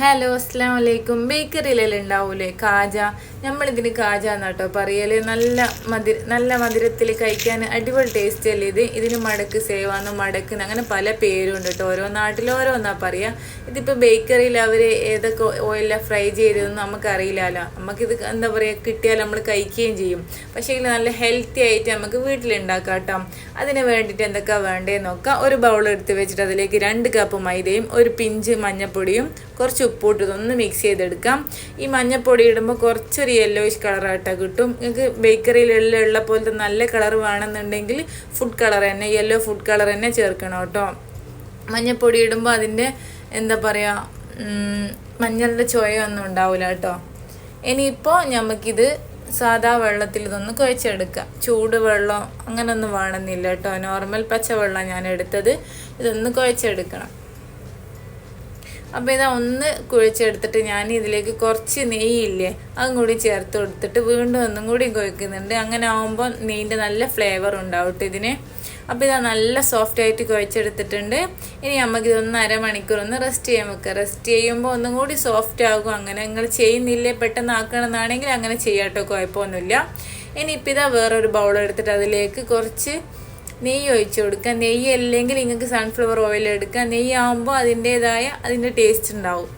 Hello അസ്സാം വലൈക്കും ബേക്കറിയിലെല്ലാം ഉണ്ടാവൂലേ കാജ. നമ്മളിതിന് കാജ എന്നാട്ടോ പറയൽ. നല്ല മധുര നല്ല മധുരത്തിൽ കഴിക്കാൻ അടിപൊളി ടേസ്റ്റ് അല്ലേ ഇത്. ഇതിന് മടക്ക് സേവാന്ന് മടക്ക് അങ്ങനെ പല പേരും ഉണ്ട് കേട്ടോ ഓരോ നാട്ടിൽ ഓരോന്നാ ഇതിപ്പോ ബേക്കറിയിൽ അവർ ഏതൊക്കെ ഓയിലാണ് ഫ്രൈ ചെയ്തതെന്ന് നമുക്കറിയില്ലല്ലോ നമുക്കിത് എന്താ പറയുക കിട്ടിയാൽ നമ്മൾ കഴിക്കുകയും ചെയ്യും. പക്ഷേ ഇതിൽ നല്ല ഹെൽത്തി ആയിട്ട് നമുക്ക് വീട്ടിലുണ്ടാക്കാം കേട്ടോ അതിന് വേണ്ടിയിട്ട് എന്തൊക്കെയാണ് വേണ്ടതെന്ന് നോക്കാം. ഒരു ബൗൾ എടുത്ത് വെച്ചിട്ട് അതിലേക്ക് രണ്ട് കപ്പ് മൈദയും ഒരു പിഞ്ച് മഞ്ഞൾപ്പൊടിയും കുറച്ച് ഉപ്പിട്ട് ഇതൊന്ന് മിക്സ് ചെയ്തെടുക്കാം. ഈ മഞ്ഞപ്പൊടി ഇടുമ്പോൾ കുറച്ചൊരു യെല്ലോയിഷ് കളറായിട്ട് കിട്ടും. നിങ്ങൾക്ക് ബേക്കറിയിലെല്ലാം ഉള്ള പോലത്തെ നല്ല കളർ വേണമെന്നുണ്ടെങ്കിൽ ഫുഡ് കളർ തന്നെ യെല്ലോ ഫുഡ് കളർ തന്നെ ചേർക്കണം കേട്ടോ. മഞ്ഞൾപ്പൊടി ഇടുമ്പോൾ അതിന്റെ എന്താ പറയുക മഞ്ഞളുടെ ചുവയൊന്നും ഉണ്ടാവില്ല കേട്ടോ. ഇനിയിപ്പോൾ നമുക്കിത് സാധാ വെള്ളത്തിൽ ഇതൊന്ന് കുഴച്ചെടുക്കാം. ചൂട് വെള്ളം അങ്ങനൊന്നും വേണമെന്നില്ല കേട്ടോ. നോർമൽ പച്ചവെള്ളം ഞാൻ എടുത്തത് ഇതൊന്ന് കുഴച്ചെടുക്കണം. അപ്പോൾ ഇതാ ഒന്ന് കുഴിച്ചെടുത്തിട്ട് ഞാൻ ഇതിലേക്ക് കുറച്ച് നെയ്യില്ലേ അതും കൂടി ചേർത്ത് കൊടുത്തിട്ട് വീണ്ടും ഒന്നും കൂടി കുഴക്കുന്നുണ്ട്. അങ്ങനെ ആകുമ്പോൾ നെയ്യിന്റെ നല്ല ഫ്ലേവർ ഉണ്ടാവും ഇതിന്. അപ്പോൾ ഇതാ നല്ല സോഫ്റ്റ് ആയിട്ട് കുഴച്ചെടുത്തിട്ടുണ്ട്. ഇനി നമുക്ക് ഇതൊന്ന് അരമണിക്കൂർ ഒന്ന് റെസ്റ്റ് ചെയ്യാൻ വെക്കുക റെസ്റ്റ് ചെയ്യുമ്പോൾ ഒന്നും കൂടി സോഫ്റ്റ് ആകും. അങ്ങനെ നിങ്ങൾ ചെയ്യുന്നില്ലേ പെട്ടെന്ന് ആക്കണമെന്നാണെങ്കിൽ അങ്ങനെ ചെയ്യാട്ടോ കുഴപ്പമൊന്നുമില്ല. ഇനിയിപ്പോൾ ഇതാ വേറൊരു ബൗൾ എടുത്തിട്ട് അതിലേക്ക് കുറച്ച് നെയ്യ് ഒഴിച്ച് കൊടുക്കുക നെയ്യ് അല്ലെങ്കിൽ നിങ്ങൾക്ക് സൺഫ്ലവർ ഓയിൽ എടുക്കുക. നെയ്യ് ആകുമ്പോൾ അതിന്റേതായ അതിന്റെ ടേസ്റ്റ് ഉണ്ടാവും.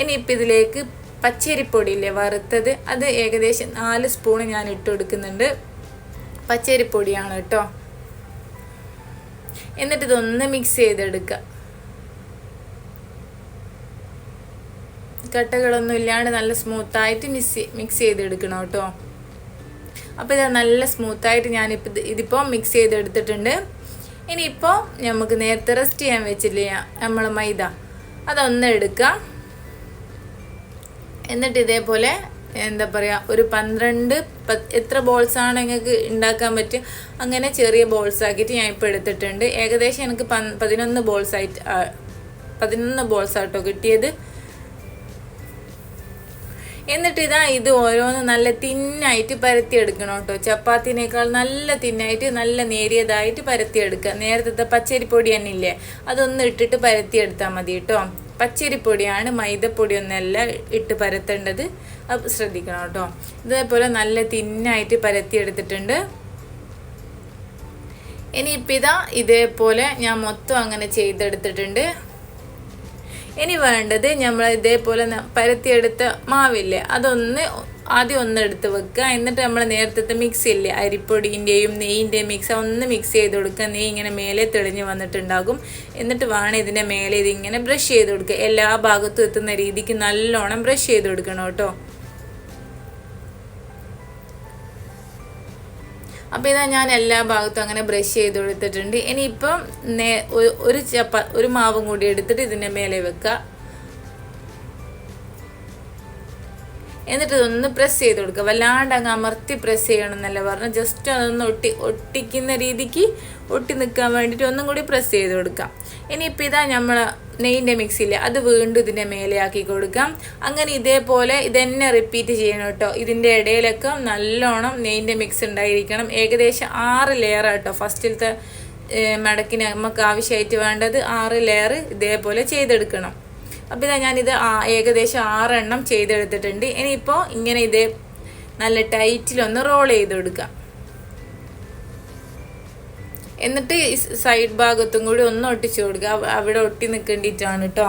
ഇനിയിപ്പോൾ ഇതിലേക്ക് പച്ചരിപ്പൊടിയില്ലേ വറുത്തത്. അത് ഏകദേശം നാല് സ്പൂൺ ഞാൻ ഇട്ട് കൊടുക്കുന്നുണ്ട്. പച്ചരിപ്പൊടിയാണ് കേട്ടോ. എന്നിട്ട് ഇതൊന്ന് മിക്സ് ചെയ്തെടുക്കുക. കട്ടകളൊന്നും ഇല്ലാണ്ട് നല്ല സ്മൂത്തായിട്ട് മിക്സ് മിക്സ് ചെയ്തെടുക്കണം കേട്ടോ. അപ്പോൾ ഇത് നല്ല സ്മൂത്തായിട്ട് ഞാനിപ്പോൾ ഇത് ഇതിപ്പോൾ മിക്സ് ചെയ്തെടുത്തിട്ടുണ്ട്. ഇനിയിപ്പോൾ നമുക്ക് നേരത്തെ റെസ്റ്റ് ചെയ്യാൻ വെച്ചില്ലേ നമ്മൾ മൈദ. അതൊന്ന് എടുക്കാം. എന്നിട്ട് ഇതേപോലെ എന്താ പറയുക ഒരു പന്ത്രണ്ട് എത്ര ബോൾസാണ് നിങ്ങൾക്ക് ഉണ്ടാക്കാൻ പറ്റുക അങ്ങനെ ചെറിയ ബോൾസ് ആക്കിയിട്ട് ഞാൻ ഇപ്പോൾ എടുത്തിട്ടുണ്ട്. ഏകദേശം എനിക്ക് പതിനൊന്ന് ബോൾസ് ആയിട്ട് പതിനൊന്ന് ബോൾസ് ആട്ടോ കിട്ടിയത്. എന്നിട്ട് ഇതാ ഇത് ഓരോന്ന് നല്ല തിന്നായിട്ട് പരത്തിയെടുക്കണം കേട്ടോ. ചപ്പാത്തിനേക്കാൾ നല്ല തിന്നായിട്ട് നല്ല നേരിയതായിട്ട് പരത്തി എടുക്കുക നേരത്തെ പച്ചരിപ്പൊടി തന്നെ ഇല്ലേ? അതൊന്ന് ഇട്ടിട്ട് പരത്തിയെടുത്താൽ മതി കേട്ടോ. പച്ചരിപ്പൊടിയാണ് ഒന്നല്ല ഇട്ട് പരത്തേണ്ടത്. അത് ശ്രദ്ധിക്കണം കേട്ടോ. ഇതേപോലെ നല്ല തിന്നായിട്ട് പരത്തിയെടുത്തിട്ടുണ്ട്. ഇനിയിപ്പോൾ ഇതാ ഇതേപോലെ ഞാൻ മൊത്തം അങ്ങനെ ചെയ്തെടുത്തിട്ടുണ്ട്. ഇനി വേണ്ടത് നമ്മൾ ഇതേപോലെ പരത്തിയെടുത്ത മാവില്ലേ? അതൊന്ന് ആദ്യം ഒന്ന് എടുത്ത് വെക്കുക. എന്നിട്ട് നമ്മൾ നേരത്തെ മിക്സ് ഇല്ലേ? അരിപ്പൊടിന്റെയും നെയ്യിന്റെയും മിക്സ് ഒന്ന് മിക്സ് ചെയ്ത് കൊടുക്കുക. നെയ്യ് ഇങ്ങനെ മേലെ തെളിഞ്ഞ് വന്നിട്ടുണ്ടാകും. എന്നിട്ട് വേണം ഇതിന്റെ മേലെ ഇതിങ്ങനെ ബ്രഷ് ചെയ്ത് കൊടുക്കുക. എല്ലാ ഭാഗത്തും എത്തുന്ന രീതിക്ക് നല്ലോണം ബ്രഷ് ചെയ്ത് കൊടുക്കണം കേട്ടോ. അപ്പോൾ ഇതാ ഞാൻ എല്ലാ ഭാഗത്തും അങ്ങനെ ബ്രഷ് ചെയ്ത് കൊടുത്തിട്ടുണ്ട്. ഇനിയിപ്പം നേ ഒരു ചപ്പ ഒരു മാവും കൂടി എടുത്തിട്ട് ഇതിന്റെ മേലെ വെക്കുക എന്നിട്ട് ഇതൊന്ന് പ്രസ് ചെയ്ത് കൊടുക്കുക വല്ലാണ്ട് അങ്ങ് അമർത്തി പ്രസ് ചെയ്യണം എന്നല്ല പറഞ്ഞാൽ ജസ്റ്റ് അതൊന്ന് ഒട്ടി ഒട്ടിക്കുന്ന രീതിക്ക് ഒട്ടി നിൽക്കാൻ വേണ്ടിയിട്ട് ഒന്നും കൂടി പ്രസ് ചെയ്ത് കൊടുക്കാം. ഇനിയിപ്പോൾ ഇതാ നമ്മൾ നെയ്യിന്റെ മിക്സിയിൽ അത് വീണ്ടും ഇതിന്റെ മേലെ ആക്കി കൊടുക്കാം. അങ്ങനെ ഇതേപോലെ ഇതന്നെ റിപ്പീറ്റ് ചെയ്യണം കേട്ടോ. ഇതിന്റെ ഇടയിലൊക്കെ നല്ലോണം നെയ്യിന്റെ മിക്സ് ഉണ്ടായിരിക്കണം. ഏകദേശം ആറ് ലെയർ കേട്ടോ ഫസ്റ്റിലത്തെ മടക്കിന് നമുക്ക് ആവശ്യമായിട്ട് വേണ്ടത് ആറ് ലെയർ ഇതേപോലെ ചെയ്തെടുക്കണം. അപ്പോൾ ഇതാ ഞാനിത് ഏകദേശം ആറെണ്ണം ചെയ്തെടുത്തിട്ടുണ്ട്. ഇനിയിപ്പോൾ ഇങ്ങനെ ഇത് നല്ല ടൈറ്റിലൊന്ന് റോൾ ചെയ്ത് കൊടുക്കാം എന്നിട്ട് സൈഡ് ഭാഗത്തും കൂടി ഒന്ന് ഒട്ടിച്ചു കൊടുക്കുക. അവിടെ ഒട്ടി നിൽക്കേണ്ടിയിട്ടാണ് കേട്ടോ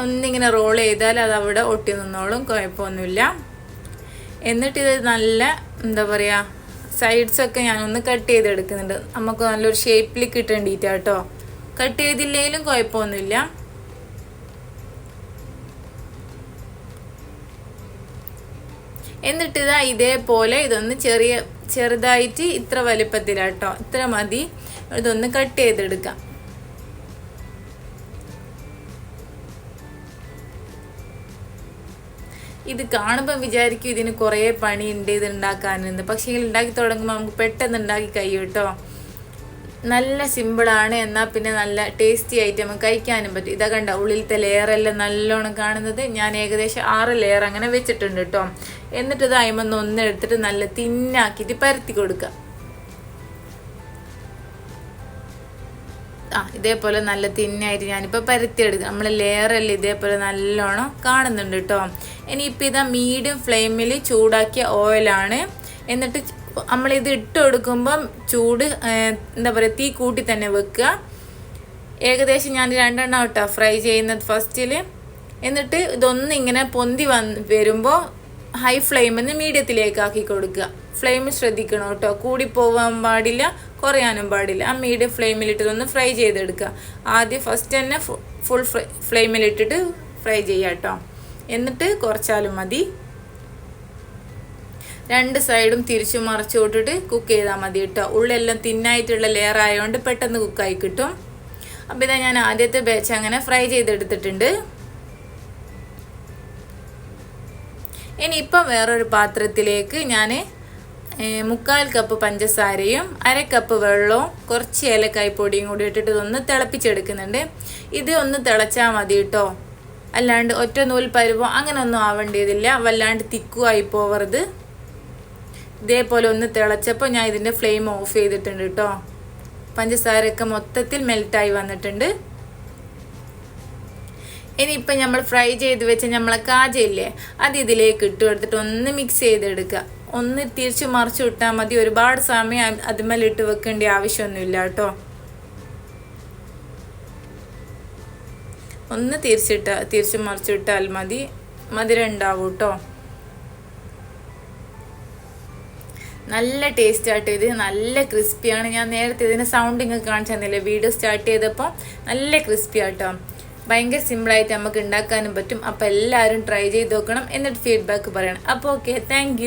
ഒന്നിങ്ങനെ റോൾ ചെയ്താൽ അത് അവിടെ ഒട്ടി നിന്നോളും. കുഴപ്പമൊന്നുമില്ല. എന്നിട്ട് ഇത് നല്ല എന്താ പറയുക സൈഡ്സൊക്കെ ഞാനൊന്ന് കട്ട് ചെയ്തെടുക്കുന്നുണ്ട്. നമുക്ക് നല്ലൊരു ഷേപ്പിൽ കിട്ടേണ്ടിയിട്ടാണ് കേട്ടോ കട്ട് ചെയ്തില്ലെങ്കിലും കുഴപ്പമൊന്നുമില്ല. എന്നിട്ട് ഇതാ ഇതേപോലെ ഇതൊന്ന് ചെറിയ ചെറുതായിട്ട് ഇത്ര വലിപ്പത്തിലാട്ടോ. ഇത്ര മതി. ഇതൊന്ന് കട്ട് ചെയ്തെടുക്കാം. ഇത് കാണുമ്പോൾ വിചാരിക്കും ഇതിന് കുറേ പണിയുണ്ട് ഇത് ഉണ്ടാക്കാനെന്ന്. പക്ഷേ ഉണ്ടാക്കി തുടങ്ങുമ്പോൾ നമുക്ക് പെട്ടെന്ന് ഉണ്ടാക്കി കഴിയും കേട്ടോ. നല്ല സിമ്പിളാണ് എന്നാൽ പിന്നെ നല്ല ടേസ്റ്റി ആയിട്ട് നമുക്ക് കഴിക്കാനും പറ്റും. ഇതാ കണ്ട ഉള്ളിലത്തെ ലെയറെല്ലാം നല്ലോണം കാണുന്നത്. ഞാൻ ഏകദേശം ആറ് ലെയർ അങ്ങനെ വെച്ചിട്ടുണ്ട് കേട്ടോ എന്നിട്ട് ഇത് അയിമന്ന് ഒന്നെടുത്തിട്ട് നല്ല തിന്നാക്കിയിട്ട് പരത്തി കൊടുക്കുക. ആ ഇതേപോലെ നല്ല തിന്നായിട്ട് ഞാനിപ്പോൾ പരത്തിയെടുക്കുക നമ്മൾ ലെയറെല്ലാം ഇതേപോലെ നല്ലോണം കാണുന്നുണ്ട് കേട്ടോ ഇനിയിപ്പോൾ ഇതാ മീഡിയം ഫ്ലെയിമിൽ ചൂടാക്കിയ ഓയിലാണ് എന്നിട്ട് നമ്മളിത് ഇട്ട് കൊടുക്കുമ്പം ചൂട് എന്താ പറയുക തീ കൂട്ടി തന്നെ വെക്കുക. ഏകദേശം ഞാൻ രണ്ടെണ്ണം ഇട്ടാ ഫ്രൈ ചെയ്യുന്നത് ഫസ്റ്റിൽ എന്നിട്ട് ഇതൊന്നും ഇങ്ങനെ പൊന്തി വന്ന് വരുമ്പോൾ ഹൈ ഫ്ലെയിമിൽ നിന്ന് മീഡിയത്തിലേക്ക് ആക്കി കൊടുക്കുക. ഫ്ലെയിം ശ്രദ്ധിക്കണം കേട്ടോ. കൂടി പോകാൻ പാടില്ല കുറയാനും പാടില്ല. ആ മീഡിയം ഫ്ലെയിമിലിട്ടതൊന്ന് ഫ്രൈ ചെയ്തെടുക്കുക. ആദ്യം ഫസ്റ്റ് തന്നെ ഫുൾ ഫ്ലെയിമിലിട്ടിട്ട് ഫ്രൈ ചെയ്യുക കേട്ടോ. എന്നിട്ട് കുറച്ചാലും മതി. രണ്ട് സൈഡും തിരിച്ചു മറിച്ചു വിട്ടിട്ട് കുക്ക് ചെയ്താൽ മതി കേട്ടോ. ഉള്ളെല്ലാം തിന്നായിട്ടുള്ള ലെയർ ആയതുകൊണ്ട് പെട്ടെന്ന് കുക്കായി കിട്ടും. അപ്പോൾ ഇതാ ഞാൻ ആദ്യത്തെ ബാച്ച് അങ്ങനെ ഫ്രൈ ചെയ്തെടുത്തിട്ടുണ്ട്. ഇനിയിപ്പം വേറൊരു പാത്രത്തിലേക്ക് ഞാൻ മുക്കാൽ കപ്പ് പഞ്ചസാരയും അര കപ്പ് വെള്ളവും കുറച്ച് ഏലക്കായ് പൊടിയും കൂടി ഇട്ടിട്ട് ഇതൊന്ന് തിളപ്പിച്ചെടുക്കുന്നുണ്ട്. ഇത് ഒന്ന് തിളച്ചാൽ മതി കേട്ടോ. അല്ലാണ്ട് ഒറ്റ നൂൽ പരുവോ അങ്ങനെയൊന്നും ആവേണ്ടതില്ല. വല്ലാണ്ട് തിക്കുമായി പോവരുത്. ഇതേപോലെ ഒന്ന് തിളച്ചപ്പോൾ ഞാൻ ഇതിന്റെ ഫ്ലെയിം ഓഫ് ചെയ്തിട്ടുണ്ട് കേട്ടോ പഞ്ചസാരയൊക്കെ മൊത്തത്തിൽ മെൽറ്റായി വന്നിട്ടുണ്ട്. ഇനിയിപ്പോൾ നമ്മൾ ഫ്രൈ ചെയ്ത് വെച്ച നമ്മളെ കാജയില്ലേ അത് ഇതിലേക്ക് ഇട്ട് കൊടുത്തിട്ട് ഒന്ന് മിക്സ് ചെയ്തെടുക്കുക. ഒന്ന് തിരിച്ച് മറിച്ച് വിട്ടാൽ മതി. ഒരുപാട് സമയം അതുമേൽ ഇട്ട് വെക്കേണ്ട ആവശ്യമൊന്നുമില്ല കേട്ടോ ഒന്ന് തിരിച്ചിട്ട തിരിച്ച് മറിച്ചിട്ടാൽ മതി. മധുരം ഉണ്ടാവും കേട്ടോ നല്ല ടേസ്റ്റ് ആയിട്ട് ഇത് നല്ല ക്രിസ്പിയാണ് ഞാൻ നേരത്തെ ഇതിന് സൗണ്ടിങ് കാണിച്ചു തന്നില്ലേ വീഡിയോ സ്റ്റാർട്ട് ചെയ്തപ്പോൾ നല്ല ക്രിസ്പി ആട്ടോ. ഭയങ്കര സിമ്പിളായിട്ട് നമുക്ക് ഉണ്ടാക്കാനും പറ്റും. അപ്പോൾ എല്ലാവരും ട്രൈ ചെയ്ത് നോക്കണം. എന്നിട്ട് ഫീഡ്ബാക്ക് പറയണം. അപ്പോൾ ഓക്കെ താങ്ക്